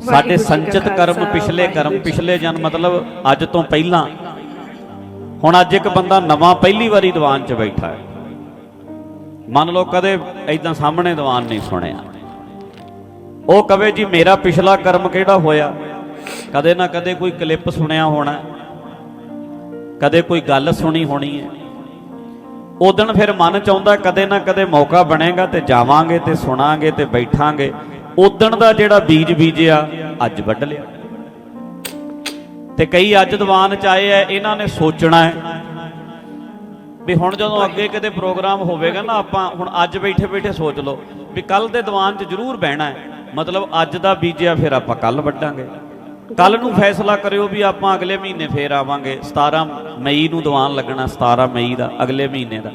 ਸਾਡੇ ਸੰਚਿਤ ਕਰਮ ਪਿਛਲੇ ਕਰਮ ਪਿਛਲੇ ਜਨਮ ਮਤਲਬ ਅੱਜ ਤੋਂ ਪਹਿਲਾਂ। ਹੁਣ ਅੱਜ ਇੱਕ ਬੰਦਾ ਨਵਾਂ ਪਹਿਲੀ ਵਾਰੀ ਦੀਵਾਨ 'ਚ ਬੈਠਾ ਹੈ। ਮੰਨ ਲਓ ਕਦੇ ਐਦਾਂ ਸਾਹਮਣੇ ਦੀਵਾਨ ਨਹੀਂ ਸੁਣਿਆ। ਉਹ ਕਵੇ ਜੀ ਮੇਰਾ ਪਿਛਲਾ ਕਰਮ ਕਿਹੜਾ ਹੋਇਆ? ਕਦੇ ਨਾ ਕਦੇ ਕੋਈ ਕਲਿੱਪ ਸੁਣਿਆ ਹੋਣਾ। ਕਦੇ ਕੋਈ ਗੱਲ ਸੁਣੀ ਹੋਣੀ ਹੈ। ਉਦਣ ਫਿਰ ਮਨ ਚ ਆਉਂਦਾ ਕਦੇ ਨਾ ਕਦੇ ਮੌਕਾ ਬਣੇਗਾ ਤੇ ਜਾਵਾਂਗੇ ਤੇ ਸੁਣਾਂਗੇ ਤੇ ਬੈਠਾਂਗੇ। ਉਦਣ ਦਾ ਜਿਹੜਾ ਬੀਜ ਬੀਜਿਆ, ਅੱਜ ਵੱਢ ਲਿਆ। ਤੇ ਕਈ ਅੱਜ ਦੀਵਾਨ ਚ ਆਏ ਆ, ਇਹਨਾਂ ਨੇ ਸੋਚਣਾ ਹੈ ਵੀ ਹੁਣ ਜਦੋਂ ਅੱਗੇ ਕਿਤੇ ਪ੍ਰੋਗਰਾਮ ਹੋਵੇਗਾ ਨਾ, ਆਪਾਂ ਹੁਣ ਅੱਜ ਬੈਠੇ ਬੈਠੇ ਸੋਚ ਲਓ ਵੀ ਕੱਲ ਦੇ ਦੀਵਾਨ 'ਚ ਜ਼ਰੂਰ ਬਹਿਣਾ ਹੈ। ਮਤਲਬ ਅੱਜ ਦਾ ਬੀਜਿਆ, ਫਿਰ ਆਪਾਂ ਕੱਲ ਵੱਢਾਂਗੇ। ਕੱਲ ਨੂੰ ਫੈਸਲਾ ਕਰਿਓ ਵੀ ਆਪਾਂ ਅਗਲੇ ਮਹੀਨੇ ਫੇਰ ਆਵਾਂਗੇ। 17 ਮਈ ਨੂੰ ਦੀਵਾਨ ਲੱਗਣਾ 17 ਮਈ ਦਾ ਅਗਲੇ ਮਹੀਨੇ ਦਾ।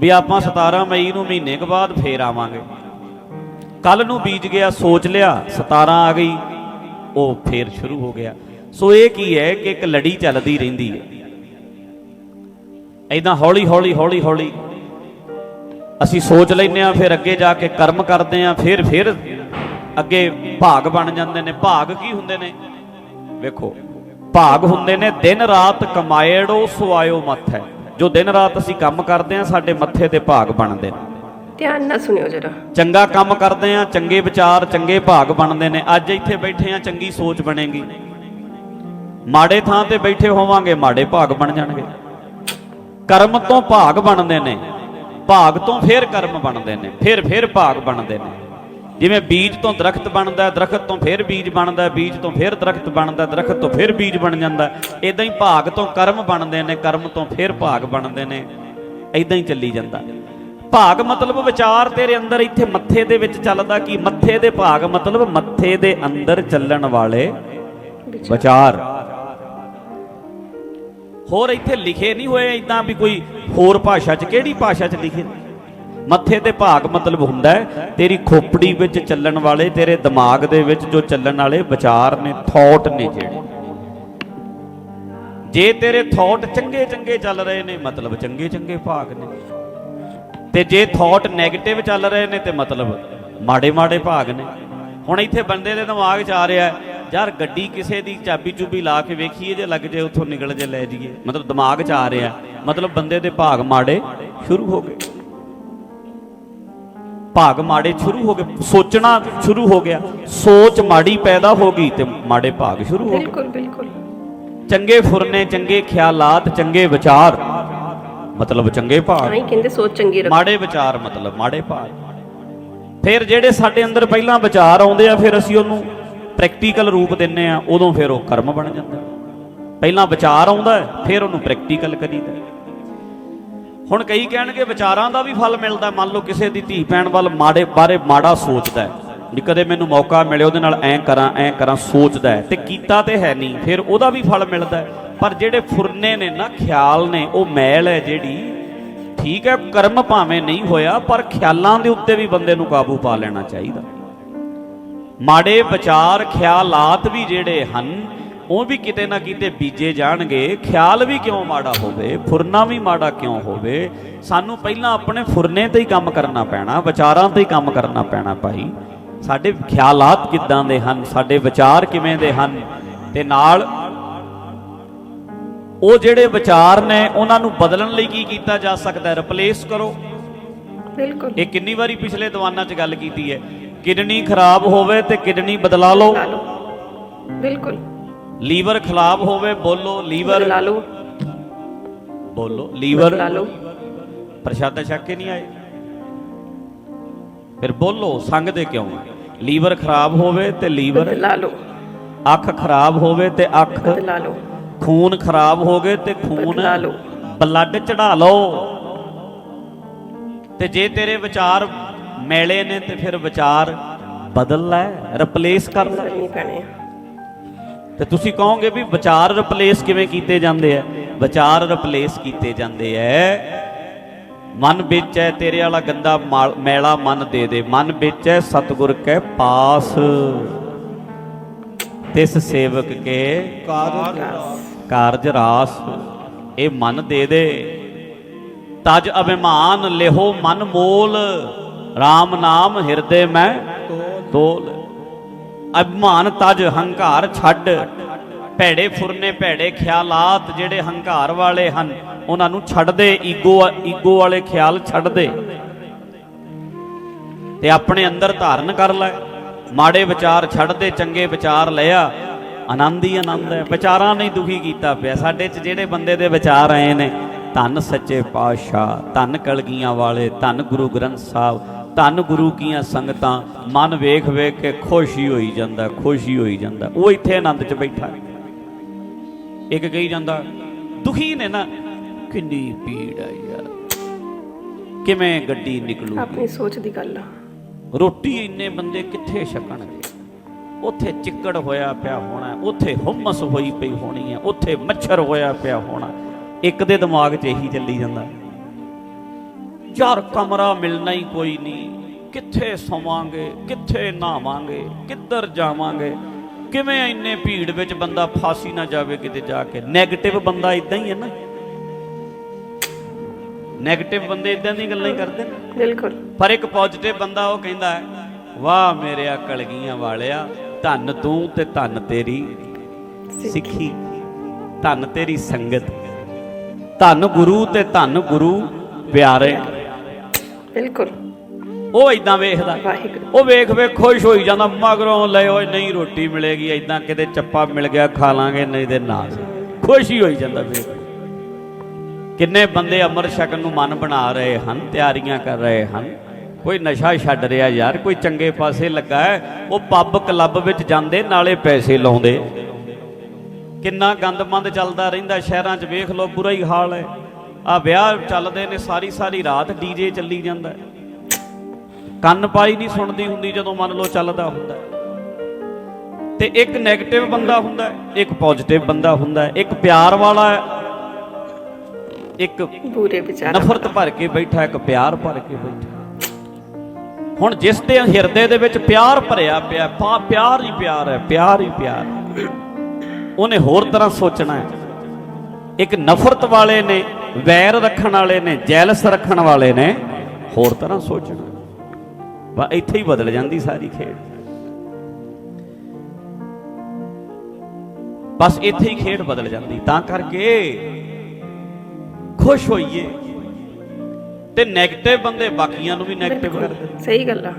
ਵੀ ਆਪਾਂ 17 ਮਈ ਨੂੰ ਮਹੀਨੇ ਕੁ ਬਾਅਦ ਫੇਰ ਆਵਾਂਗੇ। ਕੱਲ ਨੂੰ ਬੀਜ ਗਿਆ, ਸੋਚ ਲਿਆ 17 ਆ ਗਈ, ਉਹ ਫੇਰ ਸ਼ੁਰੂ ਹੋ ਗਿਆ। ਸੋ ਇਹ ਕੀ ਹੈ ਕਿ ਇੱਕ ਲੜੀ ਚੱਲਦੀ ਰਹਿੰਦੀ ਹੈ। ਐਦਾਂ ਹੌਲੀ ਹੌਲੀ ਹੌਲੀ ਹੌਲੀ ਅਸੀਂ ਸੋਚ ਲੈਨੇ ਆ ਫਿਰ ਅੱਗੇ ਜਾ ਕੇ ਕਰਮ ਕਰਦੇ ਆ ਫਿਰ ਫਿਰ ਅੱਗੇ ਭਾਗ ਬਣ ਜਾਂਦੇ ਨੇ। ਭਾਗ ਕੀ ਹੁੰਦੇ ਨੇ? ਵੇਖੋ, ਭਾਗ ਹੁੰਦੇ ਨੇ, ਦਿਨ ਰਾਤ ਕਮਾਏੜੋ ਸੁਆਇਓ ਮੱਥ ਜੋ ਦਿਨ ਰਾਤ ਅਸੀਂ ਕੰਮ ਕਰਦੇ ਆ ਸਾਡੇ ਮੱਥੇ ਤੇ ਭਾਗ ਬਣਦੇ ਨੇ। ਧਿਆਨ ਨਾਲ ਸੁਣਿਓ ਜਰਾ। ਚੰਗਾ ਕੰਮ ਕਰਦੇ ਆ ਚੰਗੇ ਵਿਚਾਰ ਚੰਗੇ ਭਾਗ ਬਣਦੇ ਨੇ। ਅੱਜ ਇੱਥੇ ਬੈਠੇ ਆ ਚੰਗੀ ਸੋਚ ਬਣੇਗੀ। ਮਾੜੇ ਥਾਂ ਤੇ ਬੈਠੇ ਹੋਵਾਂਗੇ ਮਾੜੇ ਭਾਗ ਬਣ ਜਾਣਗੇ। ਕਰਮ ਤੋਂ ਭਾਗ ਬਣਦੇ ਨੇ। ਭਾਗ ਤੋਂ ਫਿਰ ਕਰਮ ਬਣਦੇ ਨੇ ਫਿਰ ਫਿਰ ਭਾਗ ਬਣਦੇ ਨੇ। ਜਿਵੇਂ ਬੀਜ ਤੋਂ ਦਰਖਤ ਬਣਦਾ ਹੈ, ਦਰਖਤ ਤੋਂ ਫਿਰ ਬੀਜ ਬਣਦਾ ਬੀਜ ਤੋਂ ਫਿਰ ਦਰਖਤ ਬਣਦਾ ਹੈ, ਦਰਖਤ ਤੋਂ ਫਿਰ ਬੀਜ ਬਣ ਜਾਂਦਾ ਇਦਾਂ ਹੀ ਭਾਗ ਤੋਂ ਕਰਮ ਬਣਦੇ ਨੇ ਕਰਮ ਤੋਂ ਫਿਰ ਭਾਗ ਬਣਦੇ ਨੇ। ਇਦਾਂ ਹੀ ਚੱਲੀ ਜਾਂਦਾ। ਭਾਗ ਮਤਲਬ ਵਿਚਾਰ ਤੇਰੇ ਅੰਦਰ ਇੱਥੇ ਮੱਥੇ ਦੇ ਵਿੱਚ ਚੱਲਦਾ ਕੀ? ਮੱਥੇ ਦੇ ਭਾਗ ਮਤਲਬ ਮੱਥੇ ਦੇ ਅੰਦਰ ਚੱਲਣ ਵਾਲੇ ਵਿਚਾਰ। ਹੋਰ ਇੱਥੇ ਲਿਖੇ ਨਹੀਂ ਹੋਏ ਇਦਾਂ ਵੀ ਕੋਈ ਹੋਰ ਭਾਸ਼ਾ 'ਚ। ਕਿਹੜੀ ਭਾਸ਼ਾ 'ਚ ਲਿਖੇ? ਮੱਥੇ ਤੇ ਭਾਗ ਮਤਲਬ ਹੁੰਦਾ ਤੇਰੀ ਖੋਪੜੀ ਵਿੱਚ ਚੱਲਣ ਵਾਲੇ ਤੇਰੇ ਦਿਮਾਗ ਦੇ ਵਿੱਚ ਜੋ ਚੱਲਣ ਵਾਲੇ ਵਿਚਾਰ ਨੇ ਥੌਟ ਨੇ ਜਿਹੜੇ। ਜੇ ਤੇਰੇ ਥੌਟ ਚੰਗੇ ਚੰਗੇ ਚੱਲ ਰਹੇ ਨੇ ਮਤਲਬ ਚੰਗੇ ਚੰਗੇ ਭਾਗ ਨੇ। ਤੇ ਜੇ ਥੌਟ 네ਗੇਟਿਵ ਚੱਲ ਰਹੇ ਨੇ ਤੇ ਮਤਲਬ ਮਾੜੇ ਮਾੜੇ ਭਾਗ ਨੇ। ਹੁਣ ਇੱਥੇ ਬੰਦੇ ਦੇ ਦਿਮਾਗ 'ਚ ਆ ਰਿਹਾ ਯਾਰ ਗੱਡੀ ਕਿਸੇ ਦੀ ਚਾਬੀ ਚੁਬੀ ਲਾ ਕੇ ਵੇਖੀਏ ਜੇ ਲੱਗ ਜੇ ਉੱਥੋਂ ਨਿਕਲ ਜੇ ਲੈ ਜਾਈਏ। ਮਤਲਬ ਦਿਮਾਗ 'ਚ ਆ ਰਿਹਾ ਮਤਲਬ ਬੰਦੇ ਦੇ ਭਾਗ ਮਾੜੇ ਸ਼ੁਰੂ ਹੋ ਗਏ। ਭਾਗ ਮਾੜੇ ਸ਼ੁਰੂ ਹੋ ਗਏ ਸੋਚਣਾ ਸ਼ੁਰੂ ਹੋ ਗਿਆ ਸੋਚ ਮਾੜੀ ਪੈਦਾ ਹੋ ਗਈ ਤੇ ਮਾੜੇ ਭਾਗ ਸ਼ੁਰੂ ਹੋ ਗਏ। ਬਿਲਕੁਲ ਬਿਲਕੁਲ। ਚੰਗੇ ਫੁਰਨੇ ਚੰਗੇ ਖਿਆਲਾਤ ਚੰਗੇ ਵਿਚਾਰ ਮਤਲਬ ਚੰਗੇ ਭਾਗ। ਤਾਂ ਹੀ ਕਹਿੰਦੇ ਸੋਚ ਚੰਗੀ ਰੱਖੋ। ਮਾੜੇ ਵਿਚਾਰ ਮਤਲਬ ਮਾੜੇ ਭਾਗ। ਫਿਰ ਜਿਹੜੇ ਸਾਡੇ ਅੰਦਰ ਪਹਿਲਾਂ ਵਿਚਾਰ ਆਉਂਦੇ ਆ ਫਿਰ ਅਸੀਂ ਉਹਨੂੰ ਪ੍ਰੈਕਟੀਕਲ ਰੂਪ ਦਿੰਨੇ ਆ ਉਦੋਂ ਫਿਰ ਉਹ ਕਰਮ ਬਣ ਜਾਂਦਾ। ਪਹਿਲਾਂ ਵਿਚਾਰ ਆਉਂਦਾ ਫਿਰ ਉਹਨੂੰ ਪ੍ਰੈਕਟੀਕਲ ਕਰੀਦਾ। ਹੁਣ ਕਈ ਕਹਿਣਗੇ ਵਿਚਾਰਾਂ ਦਾ ਵੀ ਫਲ ਮਿਲਦਾ ਮੰਨ ਲਓ ਕਿਸੇ ਦੀ ਧੀ ਭੈਣ ਵੱਲ ਮਾੜੇ ਬਾਰੇ ਮਾੜਾ ਸੋਚਦਾ ਹੈ। ਵੀ ਕਦੇ ਮੈਨੂੰ ਮੌਕਾ ਮਿਲੇ, ਉਹਦੇ ਨਾਲ ਐਂ ਕਰਾਂ ਐਂ ਕਰਾਂ, ਸੋਚਦਾ ਹੈ। ਤੇ ਕੀਤਾ ਤੇ ਹੈ ਨਹੀਂ, ਫਿਰ ਉਹਦਾ ਵੀ ਫਲ ਮਿਲਦਾ ਹੈ। ਪਰ ਜਿਹੜੇ ਫੁਰਨੇ ਨੇ ਨਾ, ਖਿਆਲ ਨੇ, ਉਹ ਮੈਲ ਹੈ ਜਿਹੜੀ, ਠੀਕ ਹੈ, ਕਰਮ ਭਾਵੇਂ ਨਹੀਂ ਹੋਇਆ, ਪਰ ਖਿਆਲਾਂ ਦੇ ਉੱਤੇ ਵੀ ਬੰਦੇ ਨੂੰ ਕਾਬੂ ਪਾ ਲੈਣਾ ਚਾਹੀਦਾ। ਮਾੜੇ ਵਿਚਾਰ, ਖਿਆਲਾਤ ਵੀ ਜਿਹੜੇ ਹਨ, ਉਹ ਵੀ ਕਿਤੇ ਨਾ ਕਿਤੇ ਬੀਜੇ ਜਾਣਗੇ। ਖਿਆਲ ਵੀ ਕਿਉਂ ਮਾੜਾ ਹੋਵੇ, ਫੁਰਨਾ ਵੀ ਮਾੜਾ ਕਿਉਂ ਹੋਵੇ? ਸਾਨੂੰ ਪਹਿਲਾਂ ਆਪਣੇ ਫੁਰਨੇ ਤੇ ਹੀ ਕੰਮ ਕਰਨਾ ਪੈਣਾ, ਵਿਚਾਰਾਂ ਤੇ ਹੀ ਕੰਮ ਕਰਨਾ ਪੈਣਾ ਭਾਈ। ਸਾਡੇ ਖਿਆਲਾਤ ਕਿੱਦਾਂ ਦੇ ਹਨ? ਸਾਡੇ ਵਿਚਾਰ ਕਿਵੇਂ ਦੇ ਹਨ? ਤੇ ਨਾਲ ਉਹ ਜਿਹੜੇ ਵਿਚਾਰ ਨੇ ਉਹਨਾਂ ਨੂੰ ਬਦਲਣ ਲਈ ਕੀ ਕੀਤਾ ਜਾ ਸਕਦਾ ਹੈ? ਰਿਪਲੇਸ ਕਰੋ। ਬਿਲਕੁਲ। ਇਹ ਕਿੰਨੀ ਵਾਰੀ ਪਿਛਲੇ ਦੀਵਾਨਾਂ 'ਚ ਗੱਲ ਕੀਤੀ ਹੈ? ਕਿਡਨੀ ਖਰਾਬ ਹੋਵੇ ਤੇ ਕਿਡਨੀ ਬਦਲਾ ਲਓ। ਬਿਲਕੁਲ। ਲੀਵਰ ਖਰਾਬ ਹੋਵੇ ਬੋਲੋ ਲੀਵਰ। ਲਾ ਲਓ। ਬੋਲੋ ਲੀਵਰ। ਪ੍ਰਸ਼ਾਦਾ ਛੱਕ ਕੇ ਨਹੀਂ ਆਏ? ਫਿਰ ਬੋਲੋ ਸੰਗਦੇ ਕਿਉਂ? ਲੀਵਰ ਖਰਾਬ ਹੋਵੇ ਤੇ ਲੀਵਰ ਲਾ ਲਓ। ਅੱਖ ਖਰਾਬ ਹੋਵੇ ਤੇ ਅੱਖ ਲਾ ਲਓ। ਖੂਨ ਖਰਾਬ ਹੋ ਗਏ ਤੇ ਖੂਨ ਬਦਲਾ ਲਓ। ਬਲੱਡ ਚੜਾ ਲਓ। ਤੇ ਜੇ ਤੇਰੇ ਵਿਚਾਰ ਮੈਲੇ ਨੇ ਤੇ ਫਿਰ ਵਿਚਾਰ ਬਦਲ ਲੈ ਰਿਪਲੇਸ ਕਰ ਲੈ। ਕਰਨੀ ਪੈਣੇ। ਤੇ ਤੁਸੀਂ ਕਹੋਗੇ ਵੀ ਵਿਚਾਰ ਰਿਪਲੇਸ ਕਿਵੇਂ ਕੀਤੇ ਜਾਂਦੇ ਆ? ਵਿਚਾਰ ਰਿਪਲੇਸ ਕੀਤੇ ਜਾਂਦੇ ਐ ਮਨ ਵਿੱਚ ਹੈ ਤੇਰੇ ਵਾਲਾ ਗੰਦਾ ਮਾਲ- ਮਨ ਦੇ ਦੇ। ਮਨ ਵਿੱਚ ਹੈ ਸਤਿਗੁਰ ਕੈ ਪਾਸ। ਤਿਸ ਸੇਵਕ ਕੇ ਕਾਰਜ ਰਾਸ। ਇਹ ਮਨ ਦੇ ਦੇ। ਤਜ ਅਭਿਮਾਨ ਲਿਹੋ ਮਨ ਮੋਲ। RAM ਨਾਮ ਹਿਰਦੇ ਮੈਂ ਤੋਲ। ਅਭਿਮਾਨ ਤਜ ਹੰਕਾਰ ਛੱਡ। ਭੈੜੇ ਫੁਰਨੇ ਭੈੜੇ ਖਿਆਲਾਤ ਜਿਹੜੇ ਹੰਕਾਰ ਵਾਲੇ ਹਨ। ਉਹਨਾਂ ਨੂੰ ਛੱਡ ਦੇ, ਈਗੋ ਈਗੋ ਵਾਲੇ ਖਿਆਲ ਛੱਡ ਦੇ। ਤੇ ਆਪਣੇ ਅੰਦਰ ਧਾਰਨ ਕਰ ਲੈ। ਮਾੜੇ ਵਿਚਾਰ ਛੱਡ ਦੇ, ਚੰਗੇ ਵਿਚਾਰ ਲਿਆ। ਆਨੰਦ ਹੀ ਆਨੰਦ ਹੈ। ਵਿਚਾਰਾਂ ਨੇ ਦੁਖੀ ਕੀਤਾ ਪਿਆ। ਸਾਡੇ 'ਚ ਜਿਹੜੇ ਬੰਦੇ ਦੇ ਵਿਚਾਰ ਆਏ ਨੇ, ਧੰਨ ਸੱਚੇ ਪਾਤਸ਼ਾਹ, ਧੰਨ ਕਲਗੀਆਂ ਵਾਲੇ, ਧੰਨ ਗੁਰੂ ਗ੍ਰੰਥ ਸਾਹਿਬ, ਧੰਨ ਗੁਰੂ ਕੀਆਂ ਸੰਗਤਾਂ, ਮਨ ਵੇਖ ਵੇਖ ਕੇ ਖੁਸ਼ੀ ਹੋਈ ਜਾਂਦਾ, ਖੁਸ਼ੀ ਹੋਈ ਜਾਂਦਾ। ਉਹ ਇੱਥੇ ਆਨੰਦ 'ਚ ਬੈਠਾ। ਇੱਕ ਕਹੀ ਜਾਂਦਾ, ਦੁਖੀ ਨੇ ਨਾ ਕਿੰਨੀ ਪੀੜ ਆ ਯਾਰ। ਕਿਵੇਂ ਗੱਡੀ ਨਿਕਲੂ ਆਪਣੀ ਸੋਚ ਦੀ ਗੱਲ ਆ। ਰੋਟੀ ਇੰਨੇ ਬੰਦੇ ਕਿੱਥੇ ਛਕਣਗੇ? ਉੱਥੇ ਚਿੱਕੜ ਹੋਇਆ ਪਿਆ ਹੋਣਾ ਉੱਥੇ ਹੁਮਸ ਹੋਈ ਪਈ ਹੋਣੀ ਹੈ ਉੱਥੇ ਮੱਛਰ ਹੋਇਆ ਪਿਆ ਹੋਣਾ। ਇੱਕ ਦੇ ਦਿਮਾਗ 'ਚ ਇਹੀ ਚੱਲੀ ਜਾਂਦਾ। ਯਾਰ ਕਮਰਾ ਮਿਲਣਾ ਹੀ ਕੋਈ ਨਹੀਂ। ਕਿੱਥੇ ਸੌਵਾਂਗੇ ਕਿੱਥੇ ਨਹਾਵਾਂਗੇ ਕਿੱਧਰ ਜਾਵਾਂਗੇ? ਕਿਵੇਂ ਇੰਨੇ ਭੀੜ ਵਿੱਚ ਬੰਦਾ ਫਾਸੀ ਨਾ ਜਾਵੇ ਕਿਤੇ ਜਾ ਕੇ? 네ਗੇਟਿਵ ਬੰਦਾ ਇਦਾਂ ਹੀ ਹੈ ਨਾ। 네ਗੇਟਿਵ ਬੰਦੇ ਇਦਾਂ ਦੀਆਂ ਗੱਲਾਂ ਹੀ ਕਰਦੇ ਨੇ। ਬਿਲਕੁਲ। ਪਰ ਇੱਕ ਪੋਜ਼ਿਟਿਵ ਬੰਦਾ ਉਹ ਕਹਿੰਦਾ ਹੈ ਵਾਹ ਮੇਰੇ ਆ ਕਲਗੀਆਂ ਵਾਲਿਆ ਧੰਨ ਤੂੰ ਤੇ ਧੰਨ ਤੇਰੀ ਸਿੱਖੀ। ਧੰਨ ਤੇਰੀ ਸੰਗਤ ਧੰਨ ਗੁਰੂ ਤੇ ਧੰਨ ਗੁਰੂ ਪਿਆਰੇ। ਬਿਲਕੁਲ। ਉਹ ਇਦਾਂ ਵੇਖਦਾ। ਉਹ ਵੇਖ ਵੇਖ ਖੁਸ਼ ਹੋਈ ਜਾਂਦਾ ਮਗਰੋਂ ਲੈ ਓਏ ਨਹੀਂ ਰੋਟੀ ਮਿਲੇਗੀ ਇਦਾਂ ਕਿਤੇ ਚੱਪਾ ਮਿਲ ਗਿਆ ਖਾ ਲਾਂਗੇ ਨਹੀਂ ਤੇ ਨਾ। ਖੁਸ਼ੀ ਹੋਈ ਜਾਂਦਾ ਵੇਖ। ਕਿੰਨੇ ਬੰਦੇ ਅਮਰ ਛਕਣ ਨੂੰ ਮਨ ਬਣਾ ਰਹੇ ਹਨ, ਤਿਆਰੀਆਂ ਕਰ ਰਹੇ ਹਨ? ਕੋਈ ਨਸ਼ਾ ਛੱਡ ਰਿਹਾ ਯਾਰ, ਕੋਈ ਚੰਗੇ ਪਾਸੇ ਲੱਗਾ ਹੈ, ਉਹ ਪੱਬ ਕਲੱਬ ਵਿੱਚ ਜਾਂਦੇ, ਨਾਲੇ ਪੈਸੇ ਲਾਉਂਦੇ। ਕਿੰਨਾ ਗੰਦਮੰਦ ਚੱਲਦਾ ਰਹਿੰਦਾ, ਸ਼ਹਿਰਾਂ 'ਚ ਵੇਖ ਲਓ, ਬੁਰਾ ਹੀ ਹਾਲ ਹੈ। ਆ ਵਿਆਹ ਚੱਲਦੇ ਨੇ ਸਾਰੀ ਸਾਰੀ ਰਾਤ ਡੀਜੇ ਚੱਲੀ ਜਾਂਦਾ ਕੰਨ ਪਾਈ ਨਹੀਂ ਸੁਣਦੀ ਹੁੰਦੀ ਜਦੋਂ ਮੰਨ ਲਓ ਚੱਲਦਾ ਹੁੰਦਾ ਹੈ। ਤੇ ਇੱਕ 네ਗੇਟਿਵ ਬੰਦਾ ਹੁੰਦਾ ਇੱਕ ਪੋਜ਼ਿਟਿਵ ਬੰਦਾ ਹੁੰਦਾ ਇੱਕ ਪਿਆਰ ਵਾਲਾ ਇੱਕ ਬੁਰੇ ਵਿਚਾਰ ਨਫ਼ਰਤ ਭਰ ਕੇ ਬੈਠਾ ਇੱਕ ਪਿਆਰ ਭਰ ਕੇ ਬੈਠਾ। ਹੁਣ ਜਿਸ ਦੇ ਹਿਰਦੇ ਦੇ ਵਿੱਚ ਪਿਆਰ ਭਰਿਆ ਪਿਆ ਪਿਆਰ ਹੀ ਪਿਆਰ ਹੈ ਪਿਆਰ ਹੀ ਪਿਆਰ। ਉਹਨੇ ਹੋਰ ਤਰ੍ਹਾਂ ਸੋਚਣਾ ਹੈ। ਇੱਕ ਨਫ਼ਰਤ ਵਾਲੇ ਨੇ ਵੈਰ ਰੱਖਣ ਵਾਲੇ ਨੇ ਜੈਲਸ ਰੱਖਣ ਵਾਲੇ ਨੇ ਹੋਰ ਤਰ੍ਹਾਂ ਸੋਚਣਾ ਵਾ ਇੱਥੇ ਹੀ ਬਦਲ ਜਾਂਦੀ ਸਾਰੀ ਖੇਡ। ਬਸ ਇੱਥੇ ਹੀ ਖੇਡ ਬਦਲ ਜਾਂਦੀ ਤਾਂ ਕਰਕੇ ਖੁਸ਼ ਹੋਈਏ ਤੇ 네ਗੇਟਿਵ ਬੰਦੇ ਬਾਕੀਆਂ ਨੂੰ ਵੀ 네ਗੇਟਿਵ ਕਰ ਦਿੰਦੇ। ਸਹੀ ਗੱਲ ਆ।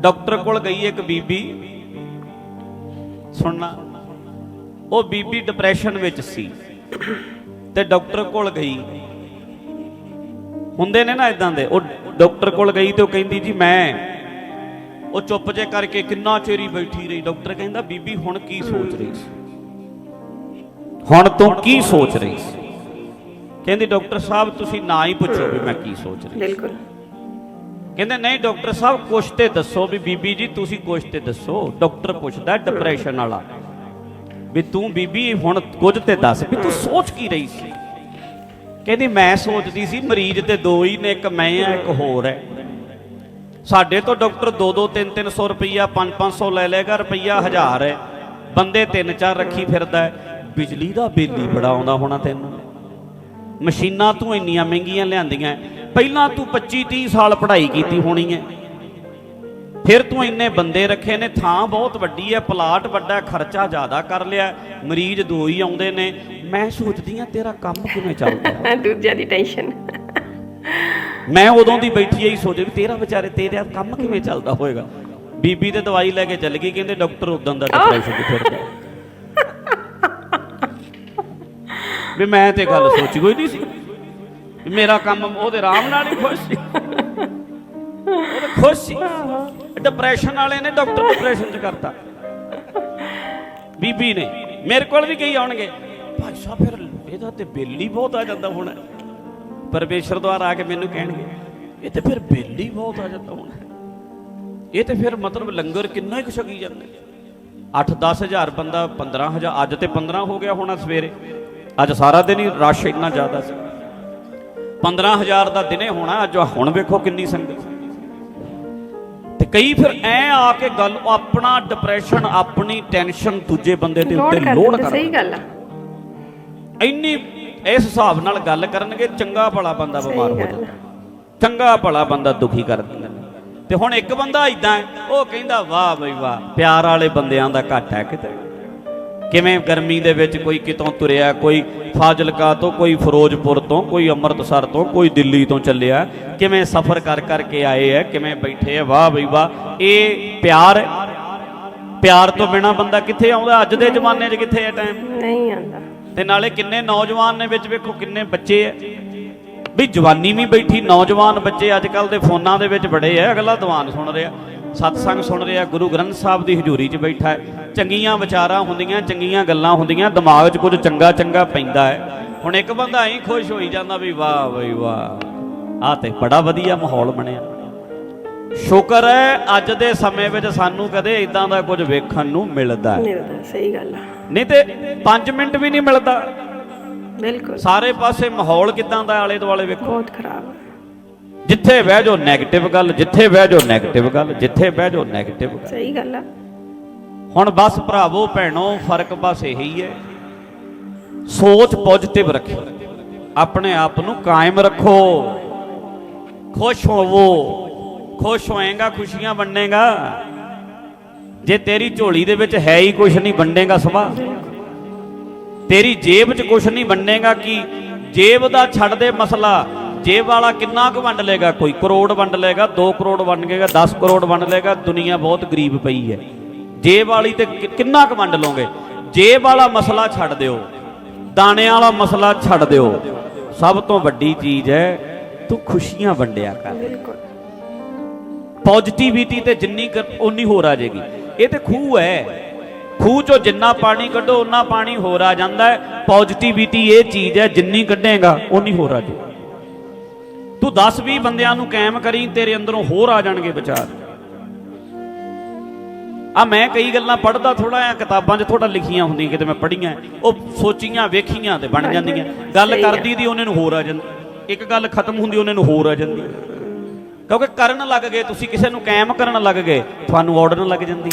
ਡਾਕਟਰ ਕੋਲ ਗਈ ਇੱਕ ਬੀਬੀ। ਸੁਣਨਾ। ਉਹ ਬੀਬੀ ਡਿਪਰੈਸ਼ਨ ਵਿੱਚ ਸੀ ਤੇ ਡਾਕਟਰ ਕੋਲ ਗਈ। ਹੁੰਦੇ ਨੇ ਨਾ ਇਦਾਂ ਦੇ। ਉਹ ਡਾਕਟਰ ਕੋਲ ਗਈ ਤੇ ਉਹ ਕਹਿੰਦੀ ਜੀ ਮੈਂ ਉਹ ਚੁੱਪ ਜੇ ਕਰਕੇ ਕਿੰਨਾ ਚਿਰ ਬੈਠੀ ਰਹੀ। ਡਾਕਟਰ ਕਹਿੰਦਾ ਬੀਬੀ ਹੁਣ ਕੀ ਸੋਚ ਰਹੀ ਸੀ? ਹੁਣ ਤੂੰ ਕੀ ਸੋਚ ਰਹੀ ਸੀ? ਕਹਿੰਦੀ ਡਾਕਟਰ ਸਾਹਿਬ ਤੁਸੀਂ ਨਾ ਹੀ ਪੁੱਛੋ ਵੀ ਮੈਂ ਕੀ ਸੋਚ ਰਹੀ ਬਿਲਕੁਲ। ਕਹਿੰਦੇ ਨਹੀਂ ਡਾਕਟਰ ਸਾਹਿਬ ਕੁਛ ਤੇ ਦੱਸੋ ਵੀ ਬੀਬੀ ਜੀ ਤੁਸੀਂ ਕੁਛ ਤੇ ਦੱਸੋ। ਡਾਕਟਰ ਪੁੱਛਦਾ ਡਿਪਰੈਸ਼ਨ ਵਾਲਾ ਵੀ ਤੂੰ ਬੀਬੀ ਹੁਣ ਕੁਝ ਤੇ ਦੱਸ ਵੀ ਤੂੰ ਸੋਚ ਕੀ ਰਹੀ ਸੀ? ਕਹਿੰਦੀ ਮੈਂ ਸੋਚਦੀ ਸੀ ਮਰੀਜ਼ ਤੇ ਦੋ ਹੀ ਨੇ ਇੱਕ ਮੈਂ ਆ ਇੱਕ ਹੋਰ ਹੈ। ਸਾਡੇ ਤੋਂ ਡਾਕਟਰ 2-2 3-300 ਰੁਪਈਆ 5-500 ਲੈ ਲੇਗਾ ਰੁਪਈਆ 1000 ਹੈ। ਬੰਦੇ ਤਿੰਨ ਚਾਰ ਰੱਖੀ ਫਿਰਦਾ ਹੈ। ਬਿਜਲੀ ਦਾ ਬਿੱਲ ਹੀ ਬੜਾ ਆਉਂਦਾ ਹੋਣਾ ਤੈਨੂੰ। ਮਸ਼ੀਨਾਂ ਤੂੰ ਇੰਨੀਆਂ ਮਹਿੰਗੀਆਂ ਲਿਆਂਦੀਆਂ ਪਹਿਲਾਂ ਤੂੰ 25 30 ਸਾਲ ਪੜ੍ਹਾਈ ਕੀਤੀ ਹੋਣੀ ਹੈ ਫਿਰ ਤੂੰ ਇੰਨੇ ਬੰਦੇ ਰੱਖੇ ਨੇ ਥਾਂ ਬਹੁਤ ਵੱਡੀ ਹੈ ਪਲਾਟ ਵੱਡਾ ਖਰਚਾ ਜ਼ਿਆਦਾ ਕਰ ਲਿਆ ਮਰੀਜ਼ ਦੋ ਹੀ ਆਉਂਦੇ ਨੇ। ਮੈਂ ਸੋਚਦੀ ਆ ਤੇਰਾ ਕੰਮ ਕਿਵੇਂ ਚੱਲਦਾ? ਦੂਜਿਆਂ ਦੀ ਟੈਨਸ਼ਨ। ਮੈਂ ਉਦੋਂ ਦੀ ਬੈਠੀ ਹੀ ਸੋਚ ਵੀ ਤੇਰਾ ਵਿਚਾਰੇ ਤੇਰਾ ਕੰਮ ਕਿਵੇਂ ਚੱਲਦਾ ਹੋਏਗਾ? ਬੀਬੀ ਤੇ ਦਵਾਈ ਲੈ ਕੇ ਚੱਲ ਗਈ ਕਹਿੰਦੇ ਡਾਕਟਰ ਉਦੋਂ ਦਾ ਡਿਪਰੈਸ਼ਨ ਚ ਫਿਰਦਾ। ਵੀ ਮੈਂ ਤੇ ਗੱਲ ਸੋਚੀ ਕੋਈ ਨਹੀਂ ਸੀ। ਮੇਰਾ ਕੰਮ ਉਹਦੇ ਆਰਾਮ ਨਾਲ ਹੀ ਖੁਸ਼ ਸੀ। ਉਹ ਖੁਸ਼ ਸੀ। ਡਿਪਰੈਸ਼ਨ ਵਾਲੇ ਨੇ ਡਾਕਟਰ ਡਿਪਰੈਸ਼ਨ ਚ ਕਰਤਾ। ਬੀਬੀ ਨੇ। ਮੇਰੇ ਕੋਲ ਵੀ ਕਈ ਆਉਣਗੇ। ਭਾਈ ਸਾਹਿਬ, ਫਿਰ ਇਹਦਾ ਤੇ ਬਿੱਲ ਹੀ ਬਹੁਤ ਆ ਜਾਂਦਾ ਹੁਣ। ਪਰਮੇਸ਼ਰ ਦੁਆਰਾ ਆ ਕੇ ਮੈਨੂੰ ਕਹਿਣਗੇ, ਇਹ ਤੇ ਫਿਰ ਬਿੱਲ ਹੀ ਬਹੁਤ ਆ ਜਾਂਦਾ ਹੁਣ। ਇਹ ਤੇ ਫਿਰ ਮਤਲਬ ਲੰਗਰ ਕਿੰਨਾ ਹੀ ਕੁ ਛਕੀ ਜਾਂਦਾ। 8-10 ਹਜ਼ਾਰ ਬੰਦਾ 15000 ਅੱਜ ਤੇ 15 ਹੋ ਗਿਆ ਹੋਣਾ ਸਵੇਰੇ। ਅੱਜ ਸਾਰਾ ਦਿਨ ਹੀ ਰਸ਼ ਇੰਨਾ ਜ਼ਿਆਦਾ ਸੀ। 15000 ਦਾ ਦਿਨੇ ਹੋਣਾ ਅੱਜ ਹੁਣ ਵੇਖੋ ਕਿੰਨੀ ਸੰਗਤ। ਤੇ ਕਈ ਫਿਰ ਐ ਆ ਕੇ ਗੱਲ ਆਪਣਾ ਡਿਪਰੈਸ਼ਨ ਆਪਣੀ ਟੈਨਸ਼ਨ ਦੂਜੇ ਬੰਦੇ ਦੇ ਉੱਤੇ ਲੋਡ ਕਰ ਸਹੀ ਗੱਲ ਆ। ਇੰਨੀ ਇਸ ਹਿਸਾਬ ਨਾਲ ਗੱਲ ਕਰਨਗੇ ਚੰਗਾ ਭਲਾ ਬੰਦਾ ਬਿਮਾਰ ਹੋ ਜਾਂਦਾ। ਚੰਗਾ ਭਲਾ ਬੰਦਾ ਦੁਖੀ ਕਰ ਦਿੰਦੇ। ਤੇ ਹੁਣ ਇੱਕ ਬੰਦਾ ਇਦਾਂ ਉਹ ਕਹਿੰਦਾ ਵਾਹ ਬਈ ਵਾਹ ਪਿਆਰ ਵਾਲੇ ਬੰਦਿਆਂ ਦਾ ਘੱਟ ਹੈ ਕਿਤੇ? ਕਿਵੇਂ ਗਰਮੀ ਦੇ ਵਿੱਚ ਕੋਈ ਕਿਤੋਂ ਤੁਰਿਆ ਕੋਈ ਫਾਜ਼ਿਲਕਾ ਤੋਂ ਕੋਈ ਫਿਰੋਜ਼ਪੁਰ ਤੋਂ ਕੋਈ ਅੰਮ੍ਰਿਤਸਰ ਤੋਂ ਕੋਈ ਦਿੱਲੀ ਤੋਂ ਚੱਲਿਆ ਕਿਵੇਂ ਸਫ਼ਰ ਕਰ ਕਰਕੇ ਆਏ ਹੈ ਕਿਵੇਂ ਬੈਠੇ ਆ ਵਾਹ ਬਈ ਵਾਹ। ਇਹ ਪਿਆਰ ਪਿਆਰ ਤੋਂ ਬਿਨਾ ਬੰਦਾ ਕਿੱਥੇ ਆਉਂਦਾ? ਅੱਜ ਦੇ ਜ਼ਮਾਨੇ 'ਚ ਕਿੱਥੇ ਹੈ ਟਾਈਮ ਨਹੀਂ ਆਂਦਾ ਤੇ ਨਾਲੇ ਕਿੰਨੇ ਨੌਜਵਾਨ ਨੇ ਵਿੱਚ ਵੇਖੋ ਕਿੰਨੇ ਬੱਚੇ ਐ ਵੀ ਜਵਾਨੀ ਵੀ ਬੈਠੀ ਨੌਜਵਾਨ ਬੱਚੇ ਅੱਜ ਕੱਲ ਦੇ ਫੋਨਾਂ ਦੇ ਵਿੱਚ ਬੜੇ ਐ ਅਗਲਾ ਦੀਵਾਨ ਸੁਣ ਰਿਹਾ। ਸਤਸੰਗ ਸੁਣ ਰਿਹਾ ਗੁਰੂ ਗ੍ਰੰਥ ਸਾਹਿਬ ਦੀ ਹਜ਼ੂਰੀ 'ਚ ਬੈਠਾ ਹੈ। ਚੰਗੀਆਂ ਵਿਚਾਰਾਂ ਹੁੰਦੀਆਂ ਚੰਗੀਆਂ ਗੱਲਾਂ ਹੁੰਦੀਆਂ ਦਿਮਾਗ 'ਚ ਕੁਝ ਚੰਗਾ ਚੰਗਾ ਪੈਂਦਾ ਹੈ। ਹੁਣ ਇੱਕ ਬੰਦਾ ਐਂ ਖੁਸ਼ ਹੋਈ ਜਾਂਦਾ ਵੀ ਵਾਹ ਬਈ ਵਾਹ। ਆਹ ਤੇ ਬੜਾ ਵਧੀਆ ਮਾਹੌਲ ਬਣਿਆ। ਸ਼ੁਕਰ ਹੈ ਅੱਜ ਦੇ ਸਮੇਂ ਵਿੱਚ ਸਾਨੂੰ ਕਦੇ ਇਦਾਂ ਦਾ ਕੁਝ ਵੇਖਣ ਨੂੰ ਮਿਲਦਾ ਹੈ। ਮਿਲਦਾ ਸਹੀ ਗੱਲ ਆ। ਨਹੀਂ ਤੇ 5 ਮਿੰਟ ਵੀ ਨਹੀਂ ਮਿਲਦਾ। ਬਿਲਕੁਲ। ਸਾਰੇ ਪਾਸੇ ਮਾਹੌਲ ਕਿਦਾਂ ਦਾ ਆਲੇ ਦੁਆਲੇ ਵੇਖੋ। ਬਹੁਤ ਖਰਾਬ ਆ। ਜਿੱਥੇ ਬਹਿ ਜਾਓ ਨੈਗੇਟਿਵ ਗੱਲ ਜਿੱਥੇ ਬਹਿ ਜਾਓ ਨੈਗੇਟਿਵ ਗੱਲ ਜਿੱਥੇ ਬਹਿ ਜਾਓ ਨੈਗੇਟਿਵ ਗੱਲ। ਸਹੀ ਗੱਲ ਆ। ਹੁਣ ਬਸ ਭਰਾਵੋ ਭੈਣੋ ਫ਼ਰਕ ਬਸ ਇਹੀ ਹੈ। ਸੋਚ ਪੋਜ਼ਿਟਿਵ ਰੱਖੋ ਆਪਣੇ ਆਪ ਨੂੰ ਕਾਇਮ ਰੱਖੋ। ਖੁਸ਼ ਹੋਵੋ। ਖੁਸ਼ ਹੋਏਗਾ ਖੁਸ਼ੀਆਂ ਵੰਡੇਗਾ। ਜੇ ਤੇਰੀ ਝੋਲੀ ਦੇ ਵਿੱਚ ਹੈ ਹੀ ਕੁਝ ਨਹੀਂ ਵੰਡੇਗਾ ਸਵਾ ਤੇਰੀ ਜੇਬ 'ਚ ਕੁਝ ਨਹੀਂ ਵੰਡੇਗਾ ਕੀ? ਜੇਬ ਦਾ ਛੱਡ ਦੇ ਮਸਲਾ। ਜੇਬ ਵਾਲਾ ਕਿੰਨਾ ਕੁ ਵੰਡ ਲੇਗਾ? ਕੋਈ ਕਰੋੜ ਵੰਡ ਲੇਗਾ 2 ਕਰੋੜ ਵੰਡ ਲੇਗਾ 10 ਕਰੋੜ ਵੰਡ ਲੇਗਾ ਦੁਨੀਆ ਬਹੁਤ ਗਰੀਬ ਪਈ ਹੈ। ਜੇਬ ਵਾਲੀ ਤੇ ਕਿੰਨਾ ਕੁ ਵੰਡ ਲੋਗੇ ਜੇਬ ਵਾਲਾ ਮਸਲਾ ਛੱਡ ਦਿਓ ਦਾਣੇ ਵਾਲਾ ਮਸਲਾ ਛੱਡ ਦਿਓ ਸਭ ਤੋਂ ਵੱਡੀ ਚੀਜ਼ ਹੈ ਤੂੰ ਖੁਸ਼ੀਆਂ ਵੰਡਿਆ ਕਰ। ਬਿਲਕੁਲ। ਪੋਜ਼ਿਟਿਵਿਟੀ ਤੇ ਜਿੰਨੀ ਉਨੀ ਹੋਰ ਆ ਜਾਏਗੀ। ਇਹ ਤੇ ਖੂਹ ਹੈ। ਖੂਹ ਚੋਂ ਜਿੰਨਾ ਪਾਣੀ ਕੱਢੋ ਉਨਾ ਪਾਣੀ ਹੋਰ ਆ ਜਾਂਦਾ ਹੈ। ਪੋਜ਼ਿਟਿਵਿਟੀ ਇਹ ਚੀਜ਼ ਹੈ ਜਿੰਨੀ ਕੱਢੇਗਾ ਉਨੀ ਹੋਰ ਆ ਜਾਊ। ਤੂੰ 10 20 ਬੰਦਿਆਂ ਨੂੰ ਕਾਇਮ ਕਰੀ ਤੇਰੇ ਅੰਦਰੋਂ ਹੋਰ ਆ ਜਾਣਗੇ ਵਿਚਾਰ। ਆ ਮੈਂ ਕਈ ਗੱਲਾਂ ਪੜਦਾ ਥੋੜਾ ਆ ਕਿਤਾਬਾਂ 'ਚ ਥੋੜਾ ਲਿਖੀਆਂ ਹੁੰਦੀਆਂ ਕਿਤੇ ਮੈਂ ਪੜੀਆਂ ਉਹ ਸੋਚੀਆਂ ਵੇਖੀਆਂ ਤੇ ਬਣ ਜਾਂਦੀਆਂ। ਗੱਲ ਕਰਦੀ ਦੀ ਉਹਨੇ ਨੂੰ ਹੋਰ ਆ ਜਾਂਦੀ ਇੱਕ ਗੱਲ ਖਤਮ ਹੁੰਦੀ ਉਹਨੇ ਨੂੰ ਹੋਰ ਆ ਜਾਂਦੀ। ਕਿਉਂਕਿ ਕਰਨ ਲੱਗ ਗਏ ਤੁਸੀਂ ਕਿਸੇ ਨੂੰ ਕਾਇਮ ਕਰਨ ਲੱਗ ਗਏ ਤੁਹਾਨੂੰ ਆਰਡਰਨ ਲੱਗ ਜਾਂਦੀ।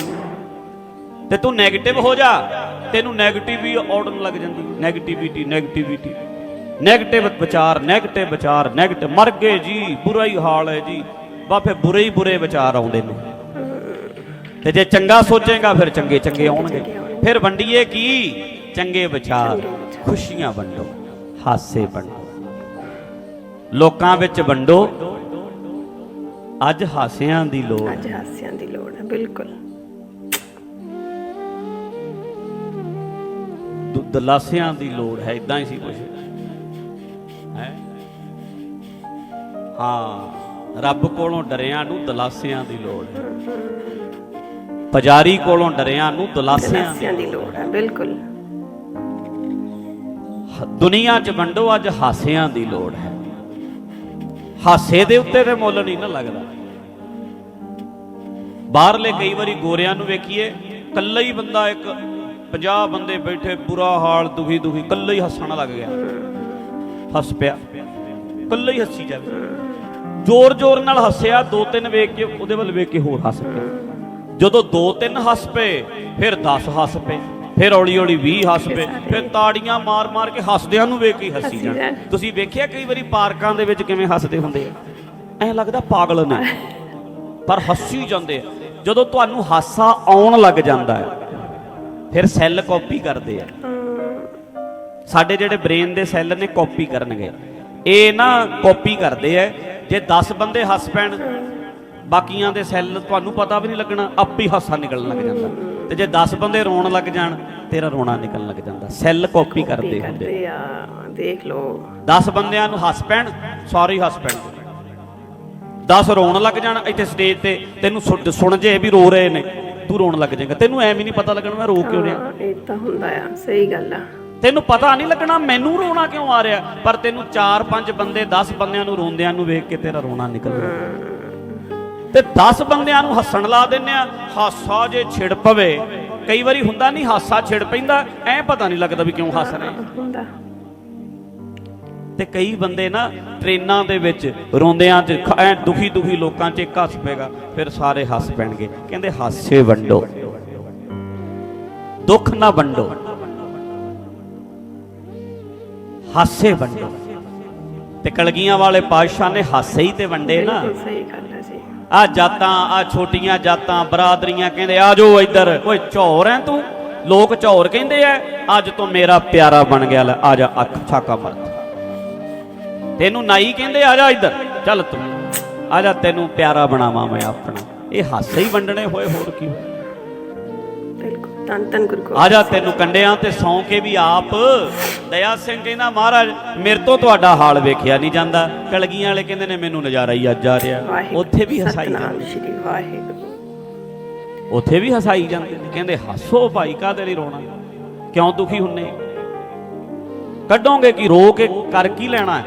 ਤੇ ਤੂੰ ਨੈਗੇਟਿਵ ਹੋ ਜਾ ਤੈਨੂੰ ਨੈਗੇਟਿਵ ਵੀ ਆਰਡਰਨ ਲੱਗ ਜਾਂਦੀ ਨੈਗੇਟਿਵਿਟੀ ਨੈਗੇਟਿਵਿਟੀ ਨੈਗੇਟਿਵ ਵਿਚਾਰ ਨੈਗੇਟਿਵ ਵਿਚਾਰ ਨੈਗੇਟਿਵ ਮਰ ਗਏ ਜੀ ਬੁਰਾ ਹੀ ਹਾਲ ਹੈ ਜੀ। ਬਾਫੇ ਬੁਰੇ ਹੀ ਬੁਰੇ ਵਿਚਾਰ ਆਉਂਦੇ ਨੇ। ਤੇ ਜੇ ਚੰਗਾ ਸੋਚੇਗਾ ਫਿਰ ਚੰਗੇ ਚੰਗੇ ਆਉਣਗੇ। ਫਿਰ ਵੰਡੀਏ ਕੀ? ਚੰਗੇ ਵਿਚਾਰ। ਖੁਸ਼ੀਆਂ ਵੰਡੋ ਹਾਸੇ ਵੰਡੋ। ਲੋਕਾਂ ਵਿੱਚ ਵੰਡੋ ਅੱਜ ਹਾਸਿਆਂ ਦੀ ਲੋੜ ਅੱਜ ਹਾਸਿਆਂ ਦੀ ਲੋੜ ਹੈ ਬਿਲਕੁਲ। ਦੁੱਧ ਲਾਸਿਆਂ ਦੀ ਲੋੜ ਹੈ ਇਦਾਂ ਹੀ ਸੀ ਕੁਝ ਹੈ ਹਾਂ ਰੱਬ ਕੋਲੋਂ ਡਰਿਆਂ ਨੂੰ ਦਲਾਸਿਆਂ ਦੀ ਲੋੜ ਹੈ। ਪੁਜਾਰੀ ਕੋਲੋਂ ਡਰਿਆਂ ਨੂੰ ਦਲਾਸਿਆਂ ਦੀ ਲੋੜ ਹੈ ਬਿਲਕੁਲ। ਦੁਨੀਆ 'ਚ ਵੰਡੋ ਅੱਜ ਹਾਸਿਆਂ ਦੀ ਲੋੜ ਹੈ। ਹਾਸੇ ਦੇ ਉੱਤੇ ਤੇ ਮੁੱਲ ਨਹੀਂ ਨਾ ਲੱਗਦਾ। ਬਾਹਰਲੇ ਕਈ ਵਾਰੀ ਗੋਰਿਆਂ ਨੂੰ ਵੇਖੀਏ ਕੱਲਾ ਹੀ ਬੰਦਾ ਇੱਕ 50 ਬੰਦੇ ਬੈਠੇ ਬੁਰਾ ਹਾਲ ਦੁਖੀ ਦੁਖੀ ਕੱਲਾ ਹੀ ਹੱਸਣ ਲੱਗ ਗਿਆ। ਹੱਸ ਪਿਆ। ਕੱਲਾ ਹੀ ਹੱਸੀ ਜਾਵੇ ਜ਼ੋਰ ਜ਼ੋਰ ਨਾਲ ਹੱਸਿਆ ਦੋ ਤਿੰਨ ਵੇਖ ਕੇ ਉਹਦੇ ਵੱਲ ਵੇਖ ਕੇ ਹੋਰ ਹੱਸ ਪਿਆ। ਜਦੋਂ ਦੋ ਤਿੰਨ ਹੱਸ ਪਏ ਫਿਰ 10 ਹੱਸ ਪਏ ਫਿਰ ਹੌਲੀ ਹੌਲੀ 20 ਹੱਸ ਪਏ ਫਿਰ ਤਾੜੀਆਂ ਮਾਰ ਮਾਰ ਕੇ ਹੱਸਦਿਆਂ ਨੂੰ ਵੇਖ ਕੇ ਹੱਸੀ ਜਾਣ ਜਾਣ। ਤੁਸੀਂ ਵੇਖਿਆ ਕਈ ਵਾਰੀ ਪਾਰਕਾਂ ਦੇ ਵਿੱਚ ਕਿਵੇਂ ਹੱਸਦੇ ਹੁੰਦੇ ਆ? ਐਂ ਲੱਗਦਾ ਪਾਗਲ ਨੇ। ਪਰ ਹੱਸੀ ਜਾਂਦੇ ਆ। ਜਦੋਂ ਤੁਹਾਨੂੰ ਹਾਸਾ ਆਉਣ ਲੱਗ ਜਾਂਦਾ ਹੈ ਫਿਰ ਸੈੱਲ ਕਾਪੀ ਕਰਦੇ ਆ। ਸਾਡੇ ਜਿਹੜੇ ਬ੍ਰੇਨ ਦੇ ਸੈੱਲ ਨੇ ਕਾਪੀ ਕਰਨਗੇ। ਇਹ ਨਾ ਕਾਪੀ ਕਰਦੇ ਆ ਜੇ 10 ਬੰਦੇ ਹੱਸ ਪੈਣ ਬਾਕੀਆਂ ਦੇ ਸੈੱਲ ਤੁਹਾਨੂੰ ਪਤਾ ਵੀ ਨਹੀਂ ਲੱਗਣਾ ਆਪੇ ਹੀ ਹਾਸਾ ਨਿਕਲਣ ਲੱਗ ਜਾਂਦਾ। ਤੇ ਜੇ 10 ਬੰਦੇ ਰੋਣ ਲੱਗ ਜਾਣ ਤੇਰਾ ਰੋਣਾ ਨਿਕਲਣ ਲੱਗ ਜਾਂਦਾ। ਸੈੱਲ ਕਾਪੀ ਕਰਦੇ ਹੁੰਦੇ। ਆ ਦੇਖ ਲਓ। 10 ਬੰਦਿਆਂ ਨੂੰ ਹੱਸ ਪੈਣ ਸਾਰੇ ਹੱਸ ਪੈਣ। 10 ਰੋਣ ਲੱਗ ਜਾਣ ਇੱਥੇ ਸਟੇਜ ਤੇ ਤੈਨੂੰ ਸੁਣ- ਜੇ ਵੀ ਰੋ ਰਹੇ ਨੇ ਤੂੰ ਰੋਣ ਲੱਗ ਜਾਏਗਾ। ਤੈਨੂੰ ਐਵੇਂ ਨਹੀਂ ਪਤਾ ਲੱਗਣਾ ਮੈਂ ਰੋ ਕਿਉਂ ਰਿਹਾ। ਇਹ ਤਾਂ ਹੁੰਦਾ ਆ ਸਹੀ ਗੱਲ ਆ। ਤੈਨੂੰ ਪਤਾ ਨਹੀਂ ਲੱਗਣਾ ਮੈਨੂੰ ਰੋਣਾ ਕਿਉਂ ਆ ਰਿਹਾ? ਪਰ ਤੈਨੂੰ 4-5 ਬੰਦੇ 10 ਬੰਦਿਆਂ ਨੂੰ ਰੋਂਦਿਆਂ ਨੂੰ ਵੇਖ ਕੇ ਤੇਰਾ ਰੋਣਾ ਨਿਕਲ ਰਿਹਾ। ਤੇ 10 ਬੰਦਿਆਂ ਨੂੰ ਹੱਸਣ ਲਾ ਦਿੰਨੇ ਆ ਹਾਸਾ ਜੇ ਛਿੜ ਪਵੇ। ਕਈ ਵਾਰੀ ਹੁੰਦਾ ਨਹੀਂ ਹਾਸਾ ਛਿੜ ਪੈਂਦਾ ਐ ਪਤਾ ਨਹੀਂ ਲੱਗਦਾ ਵੀ ਕਿਉਂ ਹੱਸ ਰਹੇ। ਹੁੰਦਾ। ਤੇ ਕਈ ਬੰਦੇ ਨਾ ਟ੍ਰੇਨਾਂ ਦੇ ਵਿੱਚ ਰੋਂਦਿਆਂ 'ਚ ਐਂ ਦੁਖੀ ਦੁਖੀ ਲੋਕਾਂ 'ਚ ਇੱਕ ਹੱਸ ਪਏਗਾ ਫਿਰ ਸਾਰੇ ਹੱਸ ਪੈਣਗੇ। ਕਹਿੰਦੇ ਹਾਸੇ ਵੰਡੋ। ਦੁੱਖ ਨਾ ਵੰਡੋ। ਹਾਸੇ ਵੰਡੋ। ਤੇ ਕਲਗੀਆਂ ਵਾਲੇ ਪਾਤਸ਼ਾਹ ਨੇ ਹਾਸੇ ਹੀ ਤੇ ਵੰਡੇ ਨਾ। ਬਿਲਕੁਲ ਸਹੀ ਗੱਲ ਹੈ ਜੀ। ਆ ਜਾਤਾਂ ਆ ਛੋਟੀਆਂ ਜਾਤਾਂ ਬਰਾਦਰੀਆਂ ਕਹਿੰਦੇ ਆ ਜਾਓ ਇੱਧਰ। ਓਏ ਝੌਰ ਐ ਤੂੰ? ਲੋਕ ਝੌਰ ਕਹਿੰਦੇ ਐ ਅੱਜ ਤੋਂ ਮੇਰਾ ਪਿਆਰਾ ਬਣ ਗਿਆ ਲੈ ਆ ਜਾ ਅੱਖ ਛਾਕਾ ਮਰ। ਤੈਨੂੰ ਨਾਈ ਕਹਿੰਦੇ ਆ ਜਾ ਇੱਧਰ ਚੱਲ ਤੂੰ। ਆ ਜਾ ਤੈਨੂੰ ਪਿਆਰਾ ਬਣਾਵਾਂ ਮੈਂ ਆਪਣਾ। ਇਹ ਹਾਸੇ ਹੀ ਵੰਡਣੇ ਹੋਏ ਹੋਰ ਕੀ ਹੋਇਆ? ਤਨ ਤਨ ਗੁਰੂ ਆ ਜਾ ਤੈਨੂੰ ਕੰਡਿਆਂ ਤੇ ਸੌਂ ਕੇ ਵੀ ਆਪ ਦਇਆ ਸਿੰਘ ਕਹਿੰਦਾ ਮਹਾਰਾਜ ਮੇਰੇ ਤੋਂ ਤੁਹਾਡਾ ਹਾਲ ਵੇਖਿਆ ਨਹੀਂ ਜਾਂਦਾ। ਕਲਗੀਆਂ ਵਾਲੇ ਕਹਿੰਦੇ ਨੇ ਮੈਨੂੰ ਨਜ਼ਾਰਾ ਹੀ ਅੱਜ ਆ ਰਿਹਾ। ਉੱਥੇ ਵੀ ਹਸਾਈ ਜਾਂਦੇ ਸ਼੍ਰੀ ਵਾਹਿਗੁਰੂ। ਉੱਥੇ ਵੀ ਹਸਾਈ ਜਾਂਦੇ ਨੇ। ਕਹਿੰਦੇ ਹੱਸੋ ਭਾਈ ਕਾਹਦੇ ਲਈ ਰੋਣਾ? ਕਿਉਂ ਦੁਖੀ ਹੁੰਨੇ? ਕੱਢੋਗੇ ਕੀ? ਰੋ ਕੇ ਕਰ ਕੀ ਲੈਣਾ?